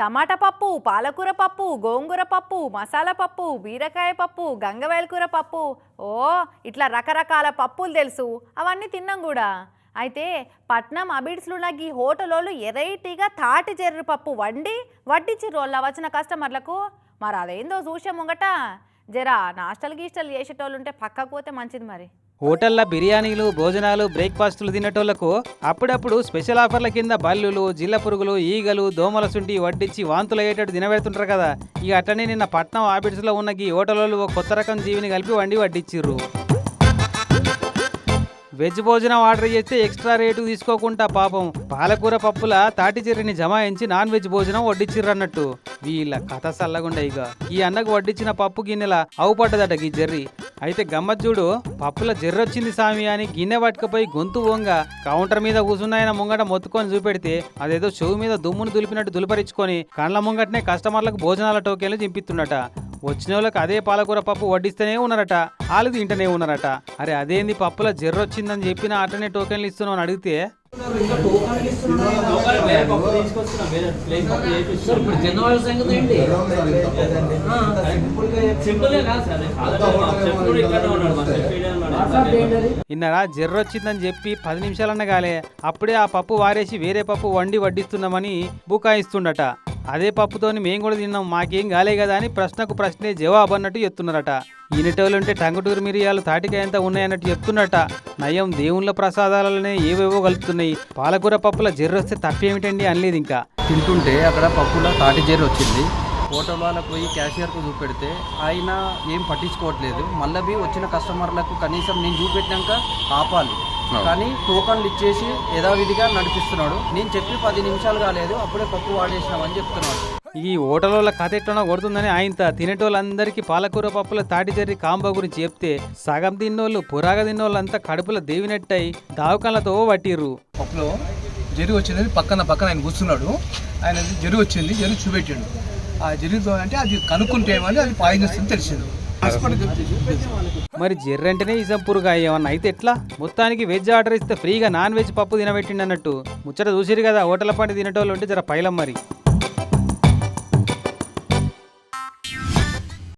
టమాటా పప్పు పాలకూర పప్పు గోంగూర పప్పు మసాలా పప్పు బీరకాయ పప్పు గంగవేలకూర పప్పు. ఓ ఇట్లా రకరకాల పప్పులు తెలుసు. అవన్నీ తిన్నాం కూడా. అయితే పట్నం అబిడ్స్లో ఈ హోటలోళ్ళు ఎరైటీగా తాటి చెర్రి పప్పు వండి వడ్డించిర్రు వాళ్ళ వచ్చిన కస్టమర్లకు. మరి అదేందో చూసే ముంగట. జరా నాస్టల్ గీస్టల్ చేసేటోళ్ళు ఉంటే పక్కకు పోతే మంచిది మరి. హోటళ్ళ బిర్యానీలు భోజనాలు బ్రేక్ఫాస్టులు తినేటోళ్ళకు అప్పుడప్పుడు స్పెషల్ ఆఫర్ల కింద బల్లులు జిల్ల పురుగులు ఈగలు దోమల సుంటి వడ్డించి వాంతులు అయ్యేటట్టు తినబెడుతుంటారు కదా. ఇక అట్టనే నిన్న పట్నం ఆఫీసులో ఉన్న ఈ హోటల్లో ఒక కొత్త రకం జీవిని కలిపి వండి వడ్డించిర్రు వెజ్ భోజనం ఆర్డర్ చేస్తే ఎక్స్ట్రా రేటు తీసుకోకుండా పాపం. పాలకూర పప్పుల తాటిచెర్రిని జమాయించి నాన్ వెజ్ భోజనం వడ్డించిర్రు అన్నట్టు. వీళ్ళ కథ సల్లగుండ ఇక ఈ అన్నకు వడ్డించిన పప్పు గిన్నెల అవుపడ్డదట ఈ జర్రి. అయితే గమ్మత్ చూడు పప్పుల జర్రొచ్చింది సామి అని గిన్నె పట్టుకుపోయి గొంతు వంగ కౌంటర్ మీద కూసున్నాయన ముంగట మొత్తుకొని చూపెడితే అదేదో చెవు మీద దుమ్మును దులిపినట్టు దులిపరించుకొని కండ్ల ముంగటనే కస్టమర్లకు భోజనాల టోకెన్లు చింపిస్తున్నట వచ్చిన వాళ్ళకి అదే పాలకూర పప్పు వడ్డిస్తూనే ఉన్నారట వాళ్ళు తింటనే ఉన్నారట. అరే అదేంది పప్పుల జర్రొచ్చిందని చెప్పిన అటనే టోకెన్లు ఇస్తున్నావు అని అడిగితే ఇప్పుడు సంగతి ఏంటి? ఇన్నరా? జర్రొచ్చిందని చెప్పి పది నిమిషాలన్న కాలే. అప్పుడే ఆ పప్పు వారేసి వేరే పప్పు వండి వడ్డిస్తున్నామని బుకాయిస్తుండట. అదే పప్పుతోని మేము కూడా తిన్నాం. మాకేం కాలే కదా అని ప్రశ్నకు ప్రశ్నే జవాబు అన్నట్టు చెప్తున్నారట. ఈనటోళ్ళు ఉంటే టంగుటూరు మిరియాలు తాటికాయంత ఉన్నాయన్నట్టు చెప్తున్నట నయం దేవుళ్ళ ప్రసాదాలనే ఏవేవో కలుపుతున్నాయి. పాలకూర పప్పుల జర్రొస్తే తప్పేమిటండి అనలేదు ఇంకా. తింటుంటే అక్కడ పప్పులో తాటి జేరు వచ్చింది. హోటల్ వాళ్ళకు పోయి క్యాషియర్కు చూపెడితే ఆయన ఏం పట్టించుకోవట్లేదు. మళ్ళీ వచ్చిన కస్టమర్లకు కనీసం నేను చూపెట్టినాక ఆపాలి. కానీ టోకన్లు ఇచ్చేసి యథావిధిగా నడిపిస్తున్నాడు. నేను చెప్పి పది నిమిషాలు కాలేదు అప్పుడే పప్పు వాడేసినామని చెప్తున్నాడు. ఈ హోటల్లో కథ ఎట్లనో కొడుతుందని ఆయన తినేటోళ్ళందరికీ పాలకూర పప్పుల తాటి జర్రి కాంబో గురించి చెప్తే సగం తిన్నోళ్ళు పురాగ తిన్నోళ్ళంతా కడుపులో దేవినట్టయి దావకాలతో పట్టిర్రు. పప్పులో జరి వచ్చింది పక్కన పక్కన ఆయన కూర్చున్నాడు. ఆయన జరి వచ్చింది జరి చూపెట్టిండు. ఆ జరితో అంటే అది కనుక్కుంటే ఏమని అది పాయిజన్ వస్తుంది తెలిసింది. మరి జర్రంటేనే ఇసం ఏమన్నా అయితే ఎట్లా? మొత్తానికి వెజ్ ఆర్డర్ ఇస్తే ఫ్రీగా నాన్ వెజ్ పప్పు తినబెట్టిండి అన్నట్టు. ముచ్చట చూసిరు కదా హోటల్ పండి తినేటోళ్ళు ఉంటే జర పైలం మరి.